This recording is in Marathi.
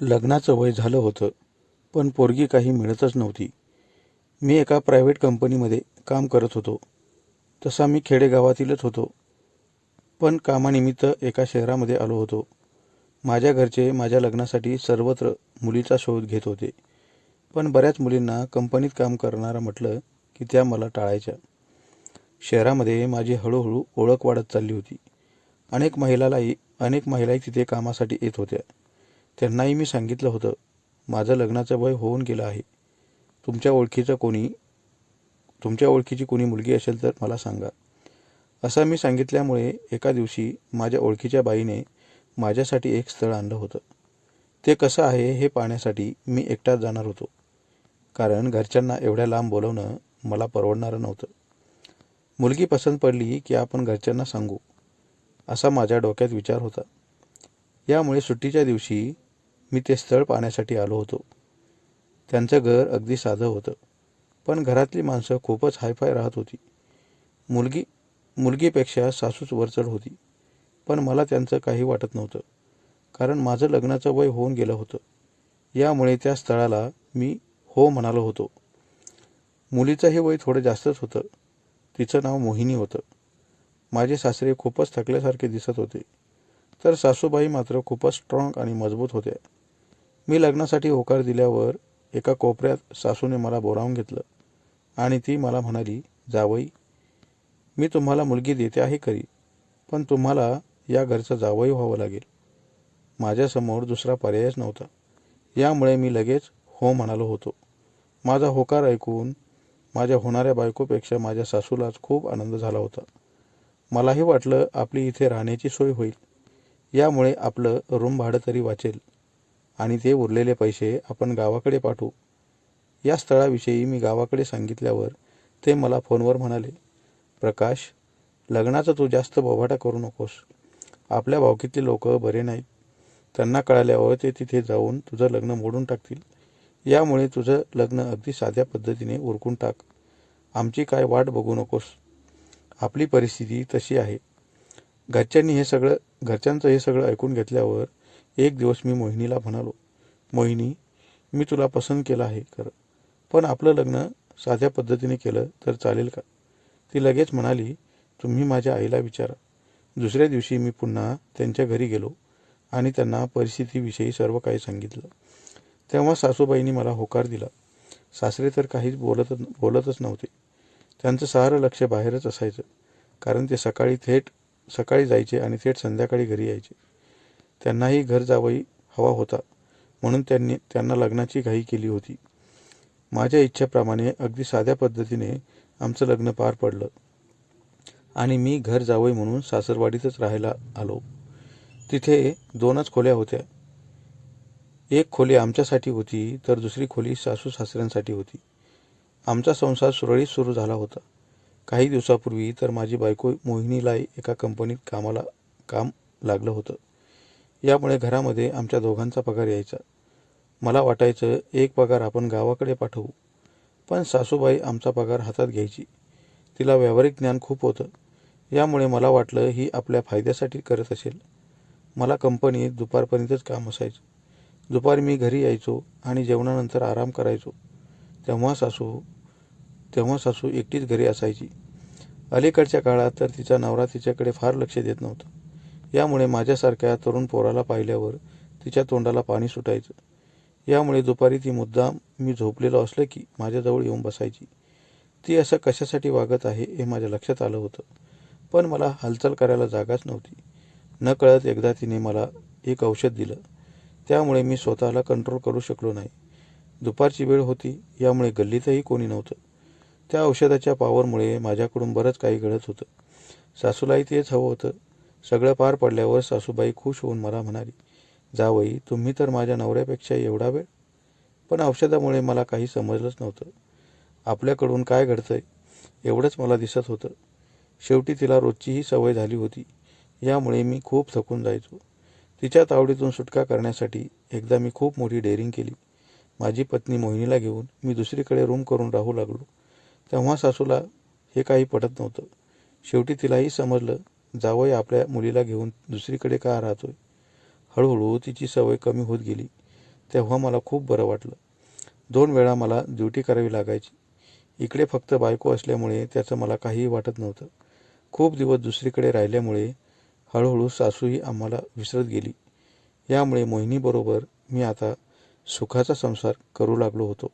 लग्नाचं वय झालं होतं पण पोरगी काही मिळतच नव्हती. मी एका प्रायव्हेट कंपनीमध्ये काम करत होतो. तसा मी खेडेगावातीलच होतो. पण कामानिमित्त एका शहरामध्ये आलो होतो. माझ्या घरचे माझ्या लग्नासाठी सर्वत्र मुलीचा शोध घेत होते. पण बऱ्याच मुलींना कंपनीत काम करणारा म्हटलं की त्या मला टाळायच्या. शहरामध्ये माझी हळूहळू ओळख वाढत चालली होती. अनेक महिलालाही अनेक महिलाही तिथे कामासाठी येत होत्या. त्यांनाही मी सांगितलं होतं माझं लग्नाचं वय होऊन गेलं आहे. तुमच्या ओळखीचं कोणी तुमच्या ओळखीची कोणी मुलगी असेल तर मला सांगा. असं मी सांगितल्यामुळे एका दिवशी माझ्या ओळखीच्या बाईने माझ्यासाठी एक स्थळ आणलं होतं. ते कसं आहे हे पाहण्यासाठी मी एकटाच जाणार होतो. कारण घरच्यांना एवढ्या लांब बोलवणं मला परवडणारं नव्हतं. मुलगी पसंत पडली की आपण घरच्यांना सांगू असा माझ्या डोक्यात विचार होता. यामुळे सुट्टीच्या दिवशी मी ते स्थळ पाहण्यासाठी आलो होतो. त्यांचं घर अगदी साधं होतं पण घरातली माणसं खूपच हायफाय राहत होती. मुलगी मुलगीपेक्षा सासूच वरचढ होती पण मला त्यांचं काही वाटत नव्हतं कारण माझं लग्नाचं वय होऊन गेलं होतं. यामुळे त्या स्थळाला मी हो म्हणालो होतो. मुलीचंही वय थोडं जास्तच होतं. तिचं नाव मोहिनी होतं. माझे सासरे खूपच थकल्यासारखे दिसत होते तर सासूबाई मात्र खूपच स्ट्रॉंग आणि मजबूत होत्या. मी लग्नासाठी होकार दिल्यावर एका कोपऱ्यात सासूने मला बोरावून घेतलं आणि ती मला म्हणाली जावई मी तुम्हाला मुलगी देते आहे खरी पण तुम्हाला या घरचं जावई व्हावं लागेल. माझ्यासमोर दुसरा पर्यायच नव्हता. यामुळे मी लगेच हो म्हणालो होतो. माझा होकार ऐकून माझ्या होणाऱ्या बायकोपेक्षा माझ्या सासूलाच खूप आनंद झाला होता. मलाही वाटलं आपली इथे राहण्याची सोय होईल. यामुळे आपलं रूम भाडं तरी वाचेल. आणि ते उरलेले पैसे आपण गावाकडे पाठवू. या स्थळाविषयी मी गावाकडे सांगितल्यावर ते मला फोनवर म्हणाले प्रकाश लग्नाचं तू जास्त बोभाटा करू नकोस. आपल्या भावकीतले लोक बरे नाहीत. त्यांना कळाल्यावर ते तिथे जाऊन तुझं लग्न मोडून टाकतील. यामुळे तुझं लग्न अगदी साध्या पद्धतीने उरकून टाक. आमची काय वाट बघू नकोस. आपली परिस्थिती तशी आहे. घरच्यांनी हे सगळं घरच्यांचं हे सगळं ऐकून घेतल्यावर एक दिवस मी मोहिनीला म्हणालो मोहिनी मी तुला पसंत केलं आहे खरं पण आपलं लग्न साध्या पद्धतीने केलं तर चालेल का? ती लगेच म्हणाली तुम्ही माझ्या आईला विचारा. दुसऱ्या दिवशी मी पुन्हा त्यांच्या घरी गेलो आणि त्यांना परिस्थितीविषयी सर्व काही सांगितलं. तेव्हा सासूबाईंनी मला होकार दिला. सासरे तर काहीच बोलत बोलतच नव्हते. त्यांचं सारं लक्ष बाहेरच असायचं कारण ते सकाळी थेट सकाळी जायचे आणि थेट संध्याकाळी घरी यायचे. त्यांनाही घर जावई हवा होता म्हणून त्यांनी त्यांना लग्नाची घाई केली होती. माझ्या इच्छेप्रमाणे अगदी साध्या पद्धतीने आमचं लग्न पार पडलं. आणि मी घर जावई म्हणून सासरवाडीतच राहायला आलो. तिथे दोनच खोल्या होत्या. एक खोली आमच्यासाठी होती तर दुसरी खोली सासू सासऱ्यांसाठी होती. आमचा संसार सुरळीत सुरू झाला होता. काही दिवसापूर्वी तर माझी बायको मोहिनीला एका कंपनीत कामाला काम लागलं होतं. यामुळे घरामध्ये आमच्या दोघांचा पगार यायचा. मला वाटायचं एक पगार आपण गावाकडे पाठवू. पण सासूबाई आमचा पगार हातात घ्यायची. तिला व्यावहारिक ज्ञान खूप होतं. यामुळे मला वाटलं ही आपल्या फायद्यासाठी करत असेल. मला कंपनीत दुपारपर्यंतच काम असायचं. दुपारी मी घरी यायचो आणि जेवणानंतर आराम करायचो. तेव्हा सासू तेव्हा सासू एकटीच घरी असायची. अलीकडच्या काळात तर तिचा नवरा तिच्याकडे फार लक्ष देत नव्हता. यामुळे माझ्यासारख्या तरुण पोराला पाहिल्यावर तिच्या तोंडाला पाणी सुटायचं. यामुळे दुपारी ती मुद्दाम मी झोपलेलो असलं की माझ्याजवळ येऊन बसायची. ती असं कशासाठी वागत आहे हे माझ्या लक्षात आलं होतं. पण मला हालचाल करायला जागाच नव्हती. न कळत एकदा तिने मला एक औषध दिलं. त्यामुळे मी स्वतःला कंट्रोल करू शकलो नाही. दुपारची वेळ होती यामुळे गल्लीतही कोणी नव्हतं. त्या औषधाच्या पावरमुळे माझ्याकडून बरंच काही घडत होतं. सासूलाही तेच हवं होतं. सगळं पार पडल्यावर सासूबाई खुश होऊन मला म्हणाली जावई तुम्ही तर माझ्या नवऱ्यापेक्षा एवढा वेळ? पण औषधामुळे मला काही समजलंच नव्हतं. आपल्याकडून काय घडतंय एवढंच मला दिसत होतं. शेवटी तिला रोजचीही सवय झाली होती. यामुळे मी खूप थकून जायचो. तिच्या तावडीतून सुटका करण्यासाठी एकदा मी खूप मोठी डेअरिंग केली. माझी पत्नी मोहिनीला घेऊन मी दुसरीकडे रूम करून राहू लागलो. तेव्हा सासूला हे काही पटत नव्हतं. शेवटी तिलाही समजलं जावई आपल्या मुलीला घेऊन दुसरीकडे का राहतोय? हळूहळू तिची सवय कमी होत गेली. तेव्हा मला खूप बरं वाटलं. दोन वेळा मला ड्युटी करावी लागायची. इकडे फक्त बायको असल्यामुळे त्याचं मला काहीही वाटत नव्हतं. खूप दिवस दुसरीकडे राहिल्यामुळे हळूहळू सासूही आम्हाला विसरत गेली. यामुळे मोहिनीबरोबर मी आता सुखाचा संसार करू लागलो होतो.